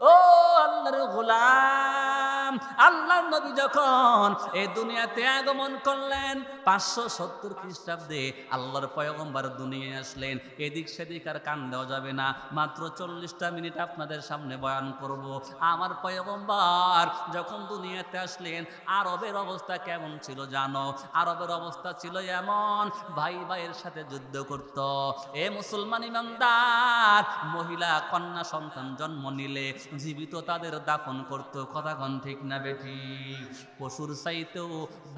ও আল্লাহর গোলাম। আল্লাহর নবী যখন এই দুনিয়াতে আগমন করলেন, পাঁচশো সত্তর খ্রিস্টাব্দে আল্লাহর পয়গম্বর দুনিয়ায় আসলেন। এদিক সেদিক আর কান দেওয়া যাবে না। মাত্র চল্লিশটা মিনিট আপনাদের সামনে বয়ান করব। আমার পয়গম্বর যখন দুনিয়াতে আসলেন, আরবের অবস্থা কেমন ছিল জানো? আরবের অবস্থা ছিল এমন, ভাই ভাইয়ের সাথে যুদ্ধ করত। এ মুসলমান ইমানদার, মহিলা, কন্যা, সন্তান জন্ম নিলে জীবিত তাদের দাফন করত। কথাক্ষণ ঠিক না বেঠি পশুর চাইতেও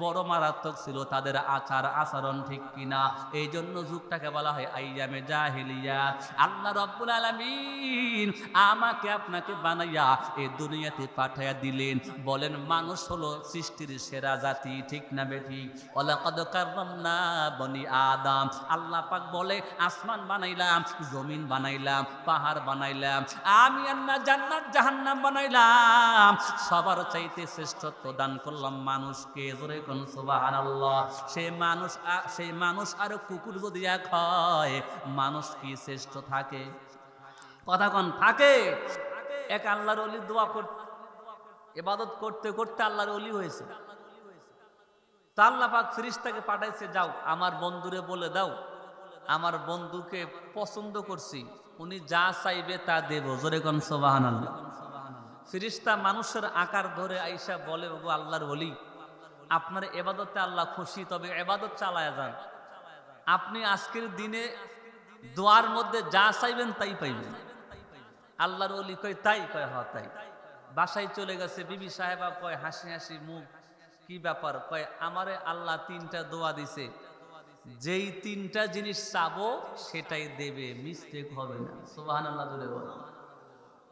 বড় মারাত্মক ছিল তাদের আচার আচরণ, ঠিক কিনা এই জন্য যুগটাকে বলা হয় আইয়ামে জাহিলিয়া। আল্লাহ রব্বুল আলামিন আমাকে আপনাকে বানাইয়া এই দুনিয়াতে পাঠাইয়া দিলেন। বলেন, মানুষ হলো সৃষ্টির সেরা জাতি, ঠিক না কাররামনা বনি আদাম। আল্লাহ পাক বলে, আসমান বানাইলাম, জমিন বানাইলাম, পাহাড় বানাইলাম, আমি আল্লাহ জান্নাত, জাহান্নাম বানাইলাম। সবার চাইতে শ্রেষ্ঠত্ব দান করলাম মানুষকে। জোরে কোন সুবহানাল্লাহ। সেই মানুষ সেই মানুষ আর কুকুর যদি এক হয়, মানুষ কি শ্রেষ্ঠ থাকে? কথা কোন, থাকে? এক আল্লাহর অলি দোয়া করতে এবাদত করতে করতে আল্লাহর অলি হয়েছে। তা আল্লাহ পাক ফিরিস্তাকে পাঠাইছে, যাও, আমার বন্ধুরে বলে দাও, আমার বন্ধুকে পছন্দ করছি, উনি যা চাইবে তা দেব। জোরে কোন সোবাহান আল্লাহ ফিরিস্তা মানুষের আকার ধরে আইসা বলে, ওগো আল্লাহর বলি আপনার এবাদতে আল্লাহ খুশি, তবে এবাদত চালায় যান। আপনি আজকের দিনে দোয়ার মধ্যে যা চাইবেন তাই পাইবেন। আল্লাহর অলি কয়, তাই, কয় হ তাই। বাসায় চলে গেছে, বিবি সাহেবা কয়, হাসি হাসি, মুখ, কি ব্যাপার? কয়, আমারে আল্লাহ তিনটা দোয়া দিছে। যেই তিনটা জিনিস চাবো, সেটাই দেবে, মিস্টেক হবে না। সোবাহান আল্লাহ বল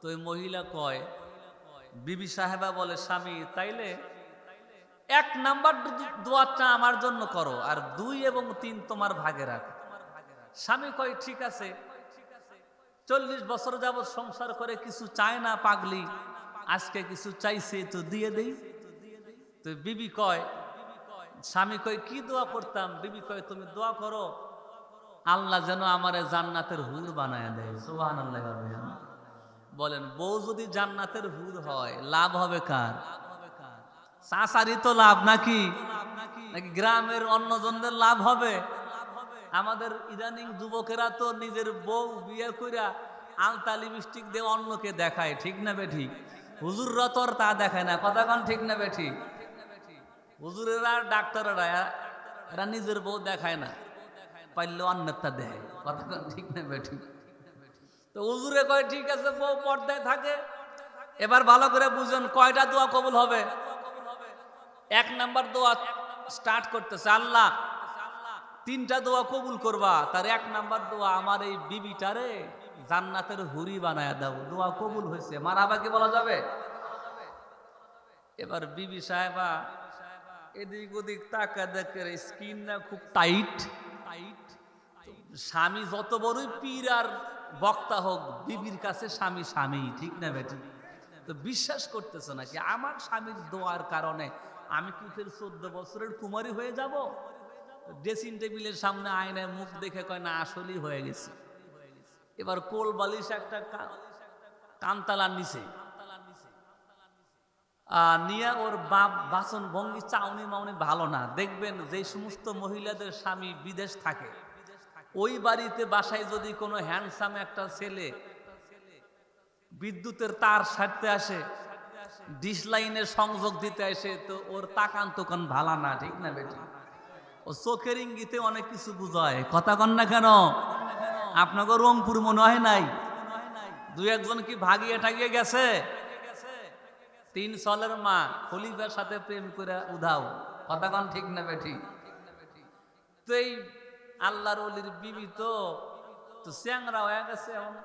তো মহিলা কয় বিবি সাহেবা বলে, স্বামী, তাইলে এক নাম্বার দোয়াটা আমার জন্য করো, আর দুই এবং তিন তোমার ভাগে রাখো। স্বামী কয়, ঠিক আছে। চল্লিশ বছর যাবৎ সংসার করে কিছু চায় না পাগলি, আজকে কিছু চাইছে তো দিয়ে দেই। তো বিবি কয়, স্বামী কয়, কি দোয়া করতাম? বিবি কয়, তুমি দোয়া করো, আল্লাহ যেন আমার জান্নাতের হুর বানায় দেয়। সুবাহ আল্লাহ বলেন, বউ যদি জান্নাতের হুর হয়, লাভ হবে কার? চাষারই তো লাভ নাকি? নাকি গ্রামের অন্যজনদের লাভ হবে? আমাদের ইদানিং যুবকেরা তো নিজের বউ বিয়ে কইরা আলতা লিপস্টিক দিয়ে অন্যকে দেখায়, ঠিক না বে ঠিক? হুজুররা তো তা দেখায় না, কথা কন ঠিক না বে ঠিক? হুজুরেরা, ডাক্তারেরা, এরা নিজের বউ দেখায় না, পাইলে অন্যটা দেয়, কথা কন ঠিক না বে ঠিক? তো হুজুরে কয়, ঠিক আছে, বউ পর্দায় থাকে। এবার ভালো করে বুঝুন, কয়টা দোয়া কবুল হবে? এক নাম্বার দোয়া স্টার্ট করতেছে, আল্লাহ, তিনটা দোয়া কবুল করবা। তার এক নাম্বার দোয়া, আমার এই বিবিটারে জান্নাতের হুরি বানায় দাও। দোয়া কবুল হয়েছে। মারাবাকে বলা যাবে? এবার বিবি সাহেবা এদিক ওদিক তাকা দেখে স্কিন না খুব টাইট টাইট স্বামী যত বড়ই পীর আর বক্তা হোক বিবির কাছে স্বামী স্বামী, ঠিক না বেটি? তো বিশ্বাস করতেছে নাকি? আমার স্বামীর দোয়ার কারণে আমি কি ফের চোদ্দ বছরের কুমারী হয়ে যাব? ড্রেসিং টেবিলের সামনে আয়নায় মুখ দেখে কয়, না, আসলেই হয়ে গেছে। এবার কোল বালিশ একটা কা- কানতালার নিচে। নিয়ে ওর বাপ বাসন ভঙ্গি চাউনি মাউনি ভালো না। দেখবেন যে সমস্ত মহিলাদের স্বামী বিদেশ থাকে। ওই বাড়িতে বাসায় যদি কোনো হ্যান্ডসাম একটা ছেলে বিদ্যুতের তার সারতে আসে ডিশ সংযোগ দিতে আসে, তো ওর তাকান তোকান ভালা না, ঠিক না বেটি? ও চোখের ইঙ্গিতে অনেক কিছু বুঝায়। কথা কন না কেন? আপনাকে রংপুর মনে হয় নাই? দু একজন কি ভাগিয়ে ঠাগিয়ে গেছে? তিন সলের মা খলিফার সাথে প্রেম করে উধাও। কথা কন ঠিক না বেঠি তো এই আল্লাহর অলির বিবি তো তো স্যাংরা হয়ে গেছে এখন।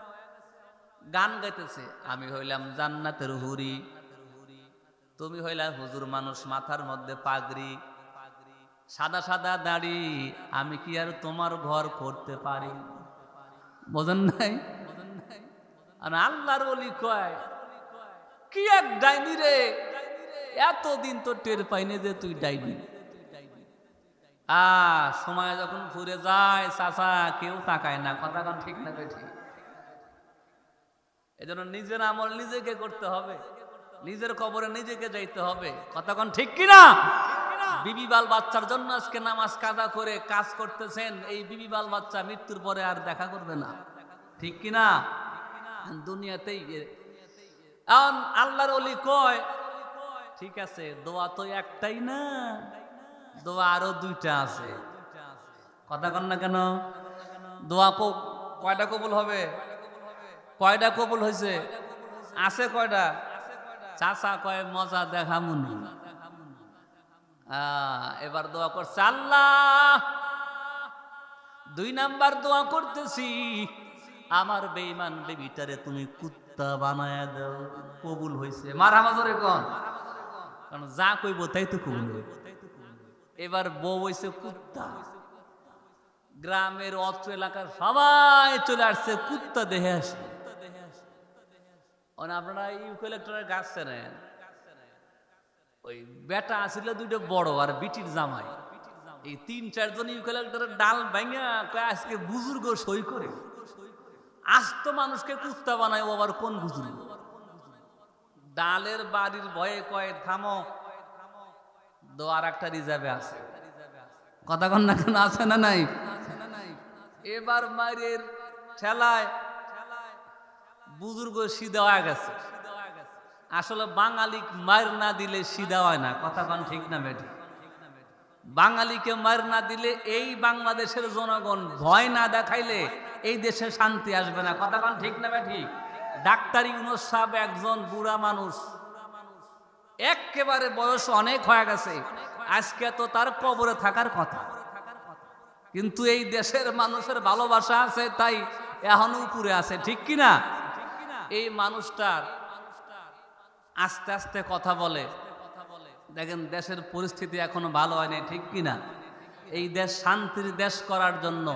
গান গাইতেছে, আমি হইলাম জান্নাতের হুরি। তুমি হইলা হুজুর মানুষ, মাথার মধ্যে পাগড়ি। সাদা সাদা দাড়ি, আমি কি আর তোমার ঘর করতে পারি? বোঝেন নাই? আর আল্লাহর বলি কয়, কি এক ডাইনি রে? এতদিন তো টের পাইনি যে তুই ডাইনি। আ, সময় যখন ঘুরে যায়, চাচা কেউ তাকায় না, কথা কন ঠিক না ঠিক? এজন্য নিজের আমল নিজেকে করতে হবে। নিজের কবরে নিজেকে যাইতে হবে। কতক্ষণ ঠিক কিনা? বিবি বাল বাচ্চার জন্য আজকে নামাজ কাজা করে কাজ করতেছেন, এই বিবি বাল বাচ্চা মৃত্যুর পরে আর দেখা করবে না। ঠিক কিনা? দুনিয়াতেই আল্লাহর অলি কয়, ঠিক আছে, দোয়া তো একটাই না। দোয়া আরও দুইটা আছে। কথা কন না কেন? দোয়া কয়টা কবুল হবে? কয়টা কবুল হয়েছে? আছে কয়টা? চাচা কয়, মজা দেখামুনি এবার দোয়া করছে আল্লাহ। দুই নাম্বার দোয়া করতেছি। আমার বেঈমান বেবিটারে তুমি কুত্তা বানায় দাও। কবুল হয়েছে। মারা মাজরে কোন। কারণ যা কইব তাই তো কবুল হইব। এবার বউ হইছে কুত্তা। গ্রামের অত্র এলাকার সবাই চলে আসছে কুত্তা দেহে আসে। আপনারা ইউক্যালেক্টরের গাছ চেনেন? ওই বেটা আসিল দুইটা বড় আর বিটির জামাই। এই তিন, চারজন ইউক্যালেক্টরের ডাল ভাঙা আজকে বুজুর্গ সই করে। আস্ত মানুষকে কুত্তা বানায় ও আবার কোন বুজুর্গ? ডালের বাড়ির ভয়ে কয়ে, থামো দোয়ার একটা রিজার্ভে আছে। কথা না কেন, আছে না নাই? এবার মায়ের ঠেলায় বুজুর্গ সিধা হয়ে গেছে। আসলে বাঙালি মার না দিলে সিধা হয় না। কথা কন ঠিক না বেটি? বাঙালিকে মার না দিলে এই বাংলাদেশের জনগণ ভয় না দেখাইলে এই দেশে শান্তি আসবে না। কথা কন ঠিক না বেটি? ডাক্তার ইউনুস সাহেব একজন বুড়া মানুষ। একেবারে বয়স অনেক হয়ে গেছে। আজকে তো তার কবরে থাকার কথা। কিন্তু এই দেশের মানুষের ভালোবাসা আছে, তাই এখনও উপরে আছে, ঠিক কি না? এই মানুষটার আস্তে আস্তে কথা বলে। দেখেন, দেশের পরিস্থিতি এখনও ভালো হয়নি, ঠিক কি না? এই দেশ শান্তির দেশ করার জন্য,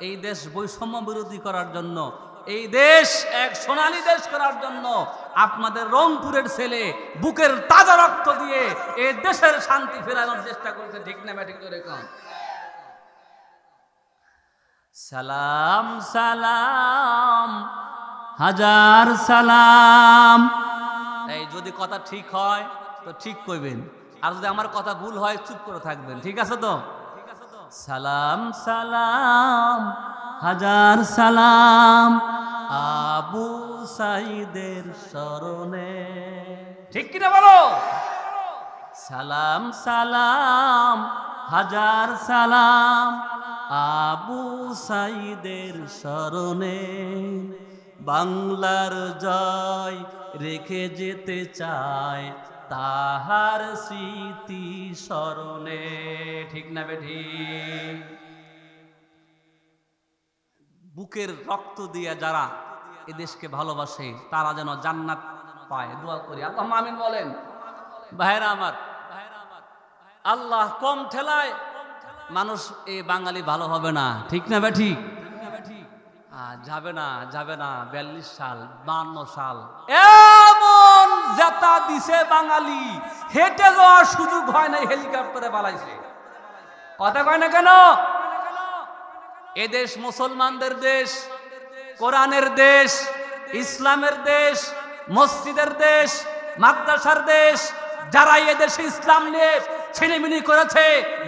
এই দেশ বৈষম্য বিরোধী করার জন্য, এই দেশ এক সোনালী দেশ করার জন্য আপনাদের রংপুরের ছেলে বুকের তাজা রক্ত দিয়ে এ দেশের শান্তি ফেরানোর চেষ্টা করছে, ঠিক না ব্যাটিং করে কম সালাম সালাম, হাজার সালাম। এই যদি কথা ঠিক হয়, তো ঠিক কইবেন। আর যদি আমার কথা ভুল হয়, চুপ করে থাকবেন, ঠিক আছে তো? সালাম সালাম, হাজার সালাম। আবু সাইদের স্মরণে। ঠিক কিনা বলো? সালাম সালাম, হাজার সালাম আবু সাইদের স্মরণে। বাংলার জয় রেখে যেতে চায় তাহার স্মৃতি স্মরণে। ঠিক না বেঠি? বুকের রক্ত দিয়া যারা এ দেশকে ভালোবাসে, তারা যেন জান্নাত পায়। দোয়া করি আল্লাহ আমিন বলেন। ভাইরা আমার, আল্লাহ কম ঠেলায় মানুষ এ বাঙালি ভালো হবে না। ঠিক না বে ঠিক? যাবে না যাবে না, বিয়াল্লিশ সাল, বান্ন সাল। এমন জেতা দিছে বাঙালি, হেঁটে যাওয়ার সুযোগ হয় না হেলিকপ্টারে বালাইছে কথা কয় না কেন? এদেশ মুসলমানদের দেশ। কোরআনের দেশ, ইসলামের দেশ, মসজিদের দেশ, মাদ্রাসার দেশ যারা এ দেশে ইসলাম নিয়ে ছিনিমিনি করেছে,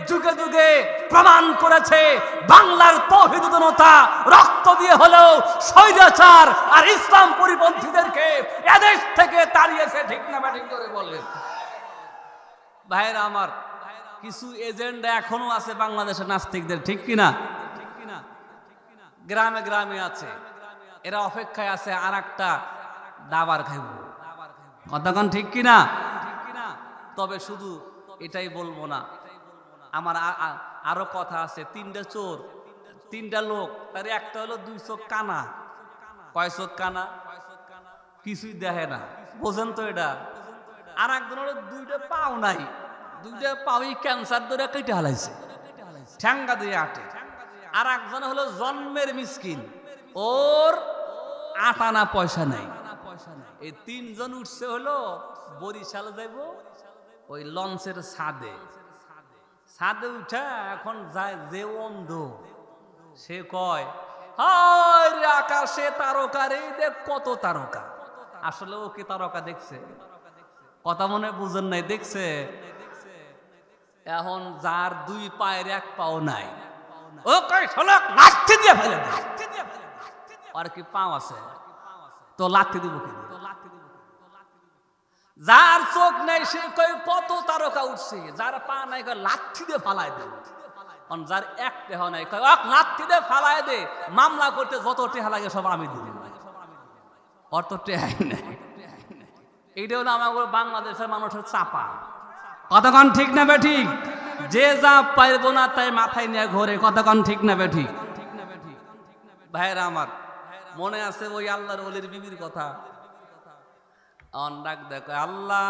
যুগে যুগে প্রমাণ করেছে, বাংলার তহিদতা রক্ত দিয়ে হলেও স্বৈরাচার আর ইসলাম পরিপন্থীদেরকে এদেশ থেকে তাড়িয়েছে, ঠিক না ব্যাটিং করে বলেন ভাইরা আমার, কিছু এজেন্ডা এখনও আছে বাংলাদেশের নাস্তিকদের, ঠিক কিনা? ঠিক কিনা? গ্রামে গ্রামে আছে। এরা অপেক্ষায় আছে আর একটা দাবার খাইব। কতক্ষণ ঠিক কিনা? তবে শুধু এটাই বলব না। আমার আরও কথা আছে, তিনটা চোর, তিনটা লোক, তার একটা হলো দুই চোখ কানা। কয় চোখ কানা? কিছুই দেখে না। বোঝেন তো এটা? আর একজন হলো দুইটা পাও নাই। দুইটা পাওই ক্যান্সার ধরে কেটে হালাইছে। ঠ্যাঙ্গা দিয়ে আটে। আর একজন হলো জন্মের মিসকিন। ওর আটানা পয়সা নাই। এই তিনজন উঠছে হলো বরিশাল যাইব, ওই লঞ্চের ছাদে। ছাদে উঠা এখন যায় যে অন্ধ। সে কয় আকাশে তারকা রে দেখ কত তারকা। আসলে ও কি তারকা দেখছে? কথা মনে বুঝেন নাই, দেখছে? এখন যার দুই পায়ের এক পাও নাই। ও কই শোলক লাঠি দিয়ে ফেলে দে। আর কি পাও আছে? তো লাঠি দিব কি? যার চোখ নেই, সে কই কত তারকা উঠছে? যার পা নাই, কয় লাঠি দিয়ে ফালাই দে। অন যার এক দেহ নাই, কয়, অক লাঠি দিয়ে ফালাই দে। মামলা করতে যত টেহা লাগে, সব আমি দিই অত টেহাই নাই। এইটা হলো আমার বাংলাদেশের মানুষের চাপা। কতক্ষণ ঠিক না ঠিক? যে যা পারব না তাই মাথায় নিয়ে ঘোরে। কতক্ষণ ঠিক না ঠিক? ভাইরা আমার মনে আছে ওই আল্লাহর অলির বিবির কথা? অন ডাক দেখো, আল্লাহ,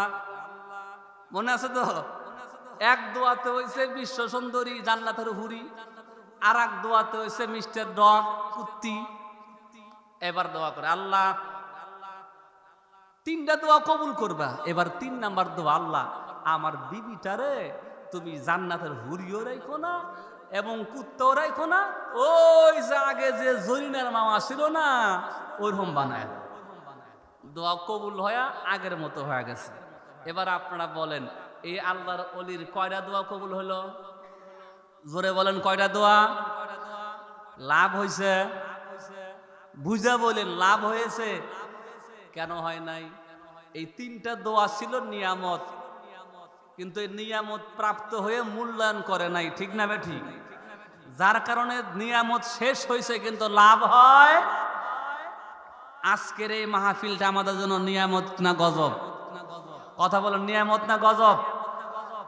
মনে আছে তো? এক দোয়াতে হয়েছে বিশ্ব সুন্দরী, জান্নাতের হুরি আর এক দোয়াতে হয়েছে মিস্টার ডগ কুত্তি। এবার দোয়া করে, আল্লাহ, তিনটা দোয়া কবুল করবা। এবার তিন নাম্বার দোয়া, আল্লাহ, আমার বিবিটারে তুমি জান্নাতের হুরিও রাখো না এবং কুত্তাও রাখো না, ওই যে আগে যে জরিনার মামা ছিল না ওইরকম বানায়। দোয়া কবুল হয়া আগের মতো হয়ে গেছে। এবার আপনারা বলেন, এই আল্লাহর অলির কয়টা দোয়া কবুল হলো? জোরে বলেন কয়টা দোয়া? লাভ হয়েছে বুঝা বলেন লাভ হয়েছে? কেন হয় নাই? এই তিনটা দোয়া ছিল নিয়ামত। কিন্তু এই নিয়ামত প্রাপ্ত হয়ে মূল্যায়ন করে নাই, ঠিক না বে ঠিক যার কারণে নিয়ামত শেষ হয়েছে কিন্তু লাভ হয় আজকের এই মাহফিলটা আমাদের জন্য নিয়ামত না গজব? কথা বলো, নিয়ামত না গজব?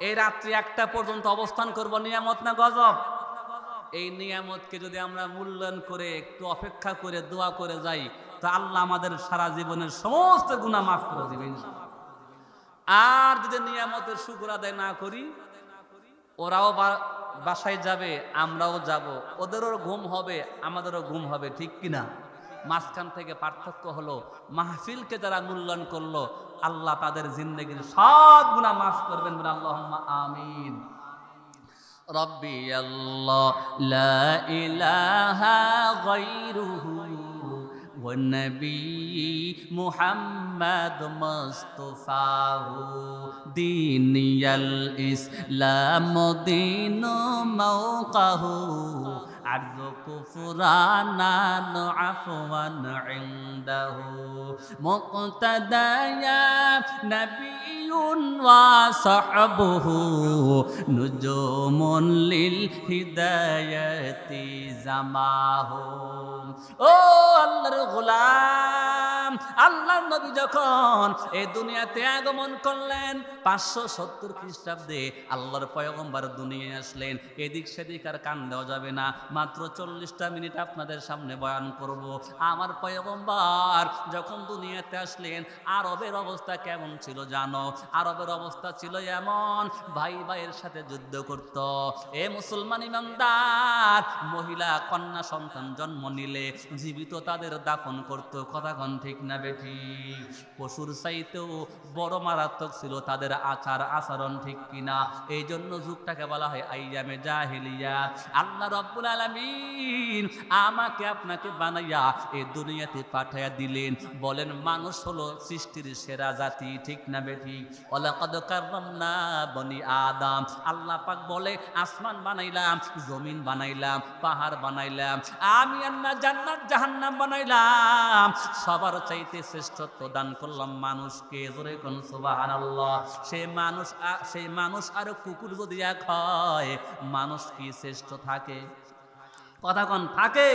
এই রাত্রি একটা পর্যন্ত অবস্থান করব, নিয়ামত না গজব? এই নিয়ামতকে যদি আমরা মূল্যায়ন করে, একটু অপেক্ষা করে, দোয়া করে যাই, তো আল্লাহ আমাদের সারা জীবনের সমস্ত গুণা মাফ করে দিবেন। আর যদি নিয়ামতের শুকুর আদায় না করি, ওরাও বাসায় যাবে, আমরাও যাব। ওদেরও ঘুম হবে, আমাদেরও ঘুম হবে, ঠিক কিনা মাঝখান থেকে পার্থক্য হলো, মাহফিলকে যারা মূল্যায়ন করল, আল্লাহ তাদের জিন্দগির সব গুণা মাফ করবেন আল্লাহ আমিন। রব্বি আল্লাহ, লা ইলাহা গায়রুহু والنبي محمد مصطفاه ديني الإسلام دين موقه عرض كفرانا عفوا عنده مقتدى نبي وصحبه نجوم للهداية زماهم ও আল্লাহর গোলাম আল্লাহর নবী যখন এই দুনিয়াতে আগমন করলেন, পাঁচশো সত্তর খ্রিস্টাব্দে আল্লাহর পয়গম্বর দুনিয়ায় আসলেন। এদিক সেদিক আর কান দেওয়া যাবে না। মাত্র চল্লিশটা মিনিট আপনাদের সামনে বয়ান করব। আমার পয়গম্বর যখন দুনিয়াতে আসলেন, আরবের অবস্থা কেমন ছিল জানো? আরবের অবস্থা ছিল এমন, ভাই ভাইয়ের সাথে যুদ্ধ করত। এ মুসলমান ইমানদার, মহিলা, কন্যা, সন্তান জন্ম নিলে জীবিত তাদের দাফন করত। কথাক্ষণ ঠিক না বেঠি পশুর চাইতেও বড় মারাত্মক ছিল তাদের আচার আচরণ, ঠিক কিনা এই জন্য যুগটাকে বলা হয় আইয়ামে জাহিলিয়া। আল্লাহ রব্বুল আলামিন আমাকে আপনাকে বানাইয়া এই দুনিয়াতে পাঠাইয়া দিলেন। বলেন, মানুষ হলো সৃষ্টির সেরা জাতি, ঠিক না বেঠি বনি আদম। আল্লাহ পাক বলে, আসমান বানাইলাম, জমিন বানাইলাম, পাহাড় বানাইলাম, আমি আল্লাহ জান্নাত জাহান্নাম বানাইলাম। সবার চাইতে শ্রেষ্ঠত্ব দান করলাম মানুষকে। জোরে কোন সুবহানাল্লাহ। সেই মানুষ সেই মানুষ আর কুকুর যদি এক হয়, মানুষ কি শ্রেষ্ঠ থাকে? কথা কন, থাকে?